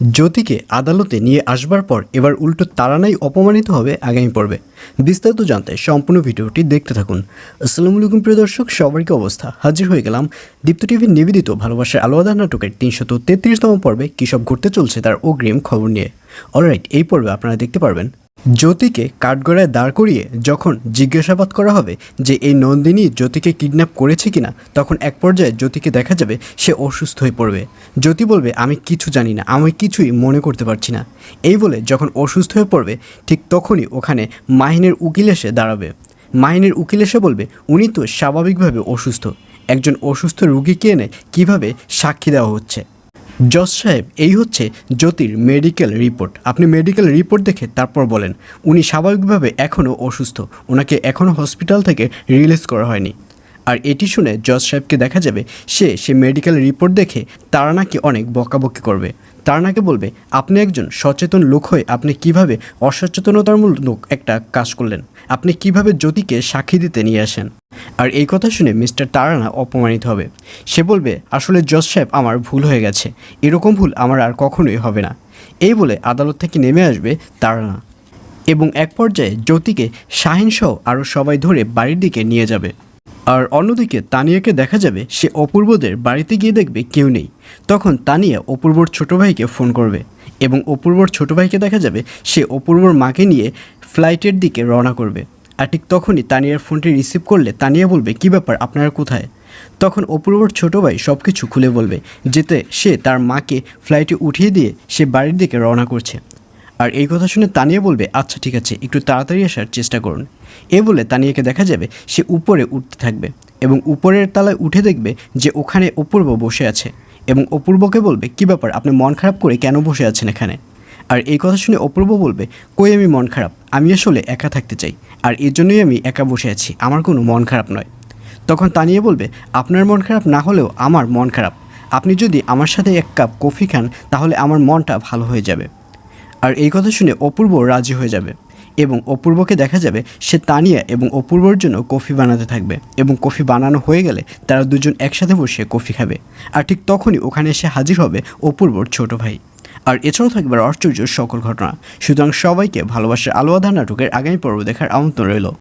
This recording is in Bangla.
জ্যোতিকে আদালতে নিয়ে আসবার পর এবার উল্টো তারানাই অপমানিত হবে আগামী পর্বে। বিস্তারিত জানতে সম্পূর্ণ ভিডিওটি দেখতে থাকুন। আসসালামু আলাইকুম, প্রিয় দর্শক, সবার কি অবস্থা? হাজির হয়ে গেলাম দীপ্ত টিভির নিবেদিত ভালোবাসার আলোয়াদা নাটকের তিনশত তেত্রিশতম পর্বে কী সব ঘটতে চলছে তার অগ্রিম খবর নিয়ে। অলরাইট এই পর্বে আপনারা দেখতে পারবেন জ্যোতিকে কাঠগড়ায় দাঁড় করিয়ে যখন জিজ্ঞাসাবাদ করা হবে যে এই নন্দিনী জ্যোতিকে কিডন্যাপ করেছে কিনা, তখন এক পর্যায়ে জ্যোতিকে দেখা যাবে সে অসুস্থ হয়ে পড়বে। জ্যোতি বলবে, আমি কিছু জানি না, আমি কিছুই মনে করতে পারছি না। এই বলে যখন অসুস্থ হয়ে পড়বে, ঠিক তখনই ওখানে মাহিনের উকিল এসে দাঁড়াবে। মাহিনের উকিল এসে বলবে, উনি তো স্বাভাবিকভাবে অসুস্থ। একজন অসুস্থ রুগীকে এনে কীভাবে সাক্ষী দেওয়া হচ্ছে? জজ সাহেব, এই হচ্ছে জ্যোতির মেডিকেল রিপোর্ট আপনি মেডিকেল রিপোর্ট দেখে তারপর বলেন, উনি স্বাভাবিকভাবে এখনও অসুস্থ। ওনাকে এখনও হসপিটাল থেকে রিলিজ করা হয়নি। আর এটি শুনে জজ সাহেবকে দেখা যাবে, সে সে মেডিকেল রিপোর্ট দেখে তারানাকে অনেক বকাবকি করবে। তারানাকে বলবে, আপনি একজন সচেতন লোক হয়ে আপনি কীভাবে অসচেতনতামূলক একটা কাজ করলেন? আপনি কীভাবে জ্যোতিকে সাক্ষী দিতে নিয়ে আসেন? আর এই কথা শুনে মিস্টার তারানা অপমানিত হবে। সে বলবে, আসলে জজ সাহেব, আমার ভুল হয়ে গেছে। এরকম ভুল আমার আর কখনোই হবে না। এই বলে আদালত থেকে নেমে আসবে তারানা এবং এক পর্যায়ে জ্যোতিকে, শাহিনসহ আরও সবাই ধরে বাড়ির দিকে নিয়ে যাবে। আর অন্যদিকে তানিয়াকে দেখা যাবে, সে অপূর্বদের বাড়িতে গিয়ে দেখবে কেউ নেই। তখন তানিয়া অপূর্বর ছোট ভাইকে ফোন করবে এবং অপূর্বর ছোট ভাইকে দেখা যাবে, সে অপূর্বর মাকে নিয়ে ফ্লাইটের দিকে রওনা করবে। আর ঠিক তখনই তানিয়ার ফোনটি রিসিভ করলে তানিয়া বলবে, কী ব্যাপার, আপনারা কোথায়? তখন অপূর্বর ছোট ভাই সব কিছু খুলে বলবে, যেতে সে তার মাকে ফ্লাইটে উঠিয়ে দিয়ে সে বাড়ির দিকে রওনা করছে। আর এই কথা শুনে তানিয়া বলবে আচ্ছা ঠিক আছে, একটু তাড়াতাড়ি আসার চেষ্টা করুন। এ বলে তানিয়াকে দেখা যাবে সে উপরে উঠতে থাকবে এবং উপরের তালায় উঠে দেখবে যে ওখানে অপূর্ব বসে আছে এবং অপূর্বকে বলবে, কী ব্যাপার, আপনি মন খারাপ করে কেন বসে আছেন এখানে? আর এই কথা শুনে অপূর্ব বলবে, কই আমি মন খারাপ? আমি আসলে একা থাকতে চাই। আর এর জন্যই আমি একা বসে আছি। আমার কোনো মন খারাপ নয়। তখন তানিয়া বলবে, আপনার মন খারাপ না হলেও আমার মন খারাপ। আপনি যদি আমার সাথে এক কাপ কফি খান, তাহলে আমার মনটা ভালো হয়ে যাবে। আর এই কথা শুনে অপূর্ব রাজি হয়ে যাবে এবং অপূর্বকে দেখা যাবে সে তানিয়া এবং অপূর্বর জন্য কফি বানাতে থাকবে এবং কফি বানানো হয়ে গেলে তারা দুজন একসাথে বসে কফি খাবে। আর ঠিক তখনই ওখানে এসে হাজির হবে অপূর্বর ছোট ভাই। আর এছাড়াও থাকবে আশ্চর্য সকল ঘটনা। সুতরাং সবাইকে ভালোবাসার আলোয়াধা নাটকের আগামী পর্ব দেখার আমন্ত্রণ রইল।